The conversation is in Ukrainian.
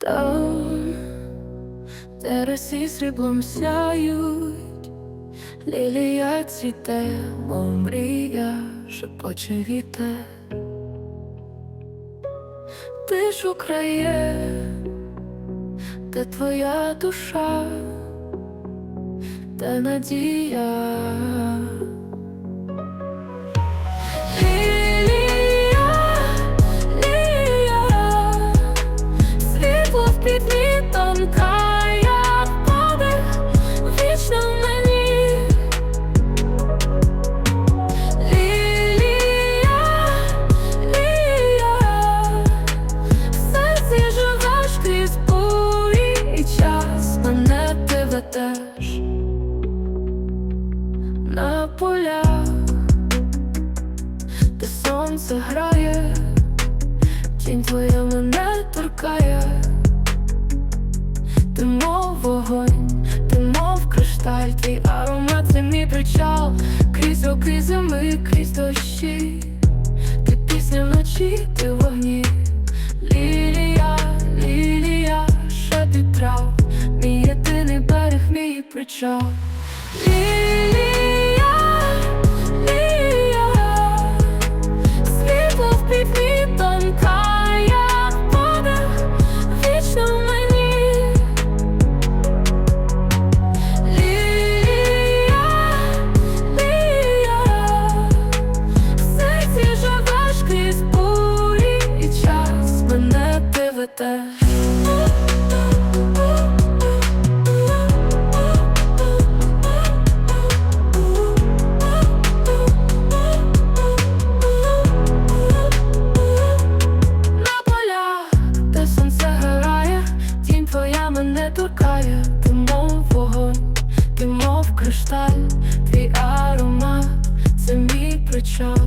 Там, де росі сріблом сяють, лілія цвіте, мов мрія, шепоче вітер. Ти ж Україє, де твоя душа, де надія. Полях, де сонце грає, тінь твоя мене торкає, ти мов вогонь, ти мов кришталь, твій аромат це мій причал, крізь роки зими, крізь дощі, ти пісня вночі, ти вогні, лілія, лілія, шепіт трав, мій єдиний берег, мій причал. Лілія, мене торкає, ти мов вогонь, ти мов кришталь, твій аромат, це мій причал.